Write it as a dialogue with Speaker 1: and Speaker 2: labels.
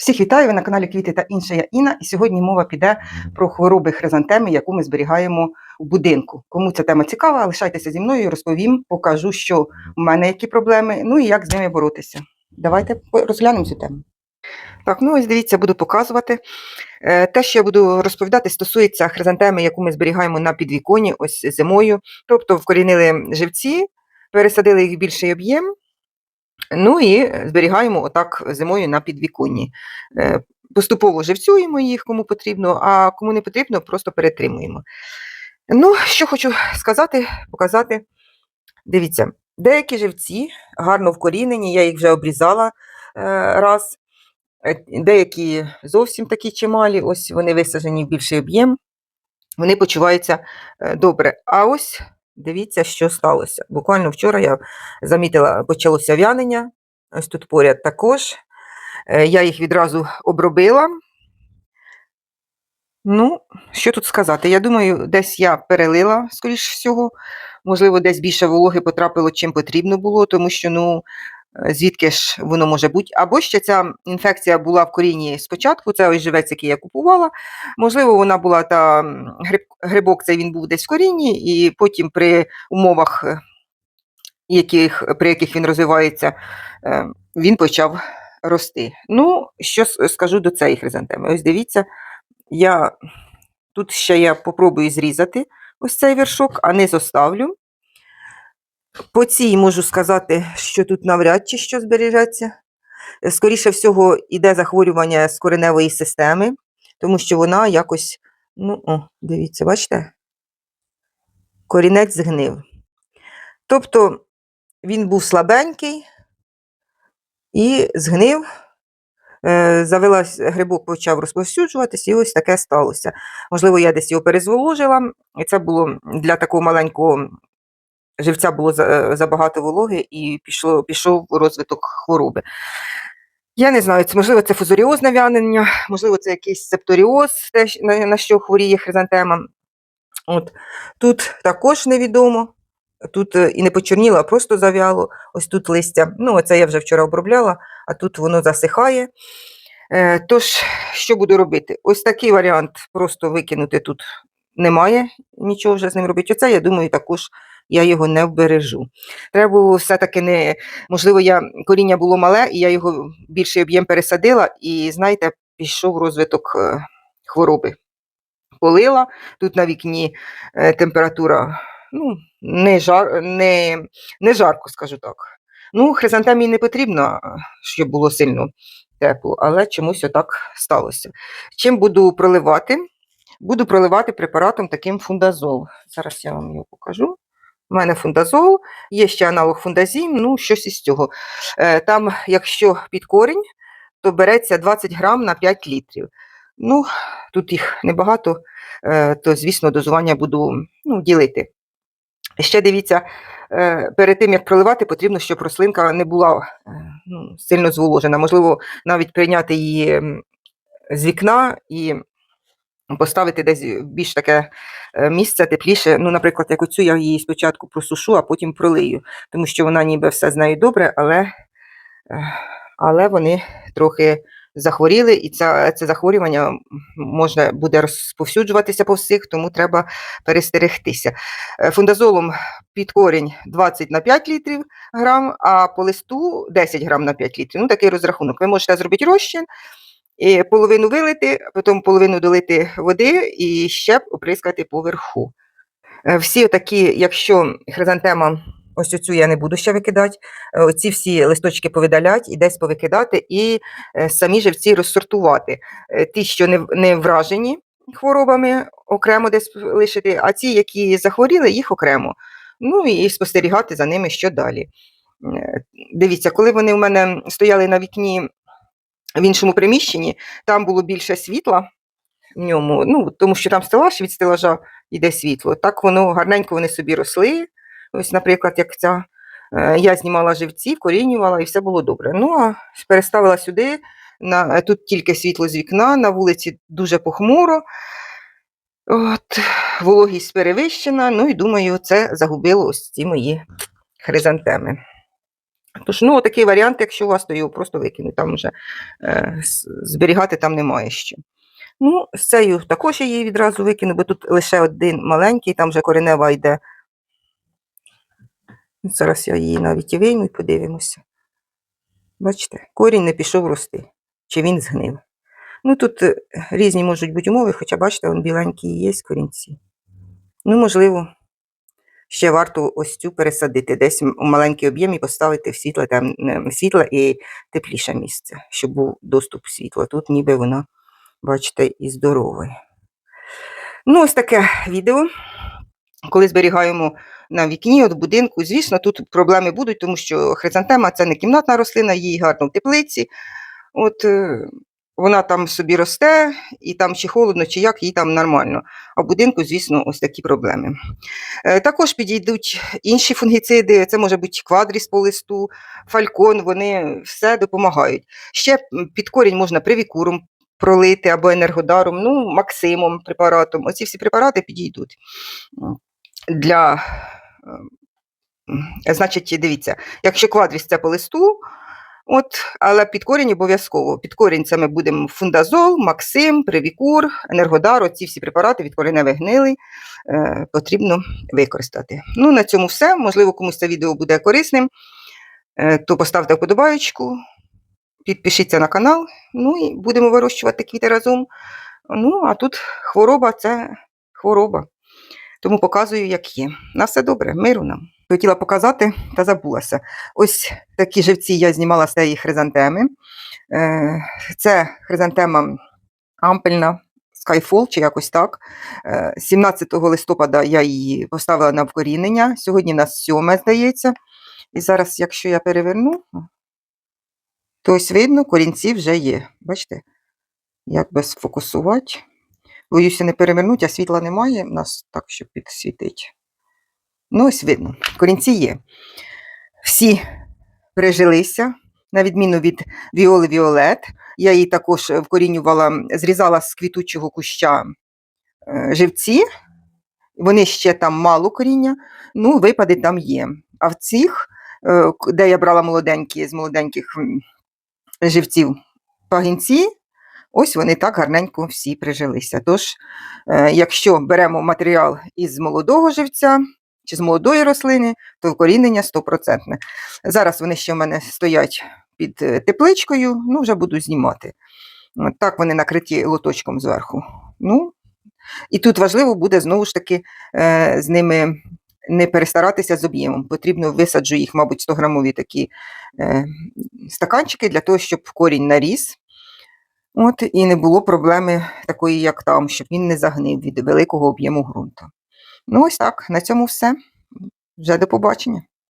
Speaker 1: Всіх вітаю ви на каналі Квіти та інше я Інна. І сьогодні мова піде про хвороби хризантеми, яку ми зберігаємо в будинку. Кому ця тема цікава, лишайтеся зі мною, розповім, покажу, що в мене які проблеми, ну і як з ними боротися. Давайте розглянемо цю тему. Так, ну ось дивіться, буду показувати. Е, Те, що я буду розповідати, стосується хризантеми, яку ми зберігаємо на підвіконі, ось зимою. Тобто вкорінили живці, пересадили їх в більший об'єм, ну і зберігаємо отак зимою на підвіконні. Е, Поступово живцюємо їх, кому потрібно, а кому не потрібно, просто перетримуємо. Ну, що хочу сказати, показати. Дивіться, деякі живці гарно вкорінені, я їх вже обрізала е, раз. Е, Деякі зовсім такі чималі, ось вони висаджені в більший об'єм, вони почуваються добре. А ось дивіться, що сталося. Буквально вчора я замітила, почалося в'янення, ось тут поряд також. Е, Я їх відразу обробила. Ну, що тут сказати? Я думаю, десь я перелила, скоріш всього. Можливо, десь більше вологи потрапило, чим потрібно було, тому що, ну, звідки ж воно може бути. Або ще ця інфекція була в корінні спочатку, це ось живець, який я купувала. Можливо, вона була та гриб, грибок, цей він був десь в корінні, і потім при умовах, е, яких, при яких він розвивається, е, він почав рости. Ну, що скажу до цієї хризантеми? Ось дивіться, я тут ще я попробую зрізати ось цей вершок, а не зоставлю. По цій можу сказати, що тут навряд чи що збережеться. Е, Скоріше всього, йде захворювання з кореневої системи, тому що вона якось, ну, о, дивіться, бачите? Корінець згнив. Тобто він був слабенький і згнив, е, завелась, грибок почав розповсюджуватися, і ось таке сталося. Можливо, я десь його перезволожила, і це було для такого маленького живця було забагато вологи і пішло, пішов розвиток хвороби. Я не знаю, це можливо це фузоріозне в'янення, можливо, це якийсь септоріоз, те, на, на що хворіє хризантема. От. Тут також невідомо. Тут е, і не почорніло, а просто зав'яло. Ось тут листя. Ну, оце я вже вчора обробляла, а тут воно засихає. Е, Тож, що буду робити? Ось такий варіант просто викинути тут немає нічого вже з ним робити. Оце, я думаю, також я його не вбережу. Треба було все-таки не. Можливо, я коріння було мале, і я його більший об'єм пересадила, і, знаєте, пішов розвиток е, хвороби. Полила, тут на вікні е, температура ну, не, жар, не, не жарко, скажу так. Ну, хризантемі не потрібно, щоб було сильно тепло, але чомусь отак сталося. Чим буду проливати? Буду проливати препаратом таким фундазол. Зараз я вам його покажу. У мене фундазол, є ще аналог фундазім, ну щось із цього. Е, Там, якщо під корінь, то береться 20 грам на 5 літрів. Ну, тут їх небагато, е, то, звісно, дозування буду ну, ділити. Ще дивіться, е, перед тим як проливати, потрібно, щоб рослинка не була ну, сильно зволожена. Можливо, навіть прийняти її з вікна і поставити десь більш таке е, місце тепліше. Ну, наприклад, як оцю я її спочатку просушу, а потім пролию, тому що вона ніби все з нею добре, але, е, але вони трохи захворіли, і це, це захворювання можна буде розповсюджуватися по всіх, тому треба перестерегтися. Е, Фундазолом під корінь 20 на 5 літрів грам, а по листу 10 грам на 5 літрів. Ну, такий розрахунок. Ви можете зробити розчин, і половину вилити, потім половину долити води і ще оприскати поверху. Е, Всі такі, якщо хризантема, ось оцю я не буду ще викидати, е, оці всі листочки повидалять і десь повикидати, і е, самі живці розсортувати. Ті, що не, не вражені хворобами, окремо десь лишити, а ті, які захворіли, їх окремо. Ну і спостерігати за ними що далі. Дивіться, коли вони у мене стояли на вікні в іншому приміщенні, там було більше світла в ньому, ну, тому що там стелаж, від стелажа йде світло. Так воно гарненько вони собі росли. Ось, наприклад, як ця. е, Я знімала живці, корінювала і все було добре. Ну, а переставила сюди. На, тут тільки світло з вікна, на вулиці дуже похмуро. От, вологість перевищена. Ну і думаю, це загубило ось ці мої хризантеми. Тож, ну, такий варіант, якщо у вас, то його просто викинуть. Там вже е, зберігати там немає що. Ну, з цією також я її відразу викину, бо тут лише один маленький, там вже коренева йде. Зараз я її навіть і вийму і подивимося. Бачите, корінь не пішов рости, чи він згнив. Ну, тут е, різні можуть бути умови, хоча, бачите, вон біленькі є корінці. Ну, можливо, ще варто ось цю пересадити, десь у маленький об'єм і поставити в світле, там, світле і тепліше місце, щоб був доступ світла. Тут ніби вона, бачите, і здорова. Ну, ось таке відео. Коли зберігаємо на вікні от будинку, звісно, тут проблеми будуть, тому що хризантема це не кімнатна рослина, їй гарно в теплиці. От е, вона там собі росте, і там чи холодно, чи як, їй там нормально. А в будинку, звісно, ось такі проблеми. Е, Також підійдуть інші фунгіциди, це може бути квадріс по листу, фалькон, вони все допомагають. Ще під корінь можна привікуром пролити або енергодаром, ну, максимом препаратом. Оці всі препарати підійдуть для. е, Значить, дивіться, якщо квадріс це по листу, От, але під корінь обов'язково. Під корінь це ми будемо фундазол, Максим, Привікур, Енергодар, оці всі препарати від кореневих гнилий е, потрібно використати. Ну, на цьому все. Можливо, комусь це відео буде корисним. Е, то поставте вподобаєчку, підпишіться на канал, ну і будемо вирощувати квіти разом. Ну, а тут хвороба це хвороба. Тому показую, як є. На все добре, миру нам. Хотіла показати та забулася. Ось такі живці я знімала з цієї хризантеми. Е, Це хризантема ампельна, Skyfall чи якось так. Е, 17 листопада я її поставила на вкорінення. Сьогодні в нас 7, здається. І зараз, якщо я переверну, то ось видно, корінці вже є. Бачите, як би сфокусувати. Боюся не перевернути, а світла немає у нас так, щоб підсвітить. Ну, ось видно, корінці є. Всі прижилися, на відміну від Віоли Віолет. Я її також вкорінювала, зрізала з квітучого куща е, живці. Вони ще там мало коріння, ну, випади там є. А в цих, е, де я брала молоденькі з молоденьких живців пагінці, ось вони так гарненько всі прижилися. Тож, е, якщо беремо матеріал із молодого живця чи з молодої рослини, то вкорінення стопроцентне. Зараз вони ще в мене стоять під е, тепличкою, ну вже буду знімати. Так вони накриті лоточком зверху. Ну, і тут важливо буде знову ж таки е, з ними не перестаратися з об'ємом. Потрібно висаджу їх, мабуть, 100-грамові такі е, стаканчики для того, щоб корінь наріс. От, і не було проблеми такої, як там, щоб він не загнив від великого об'єму ґрунту. Ну, ось так, на цьому все. Вже до побачення.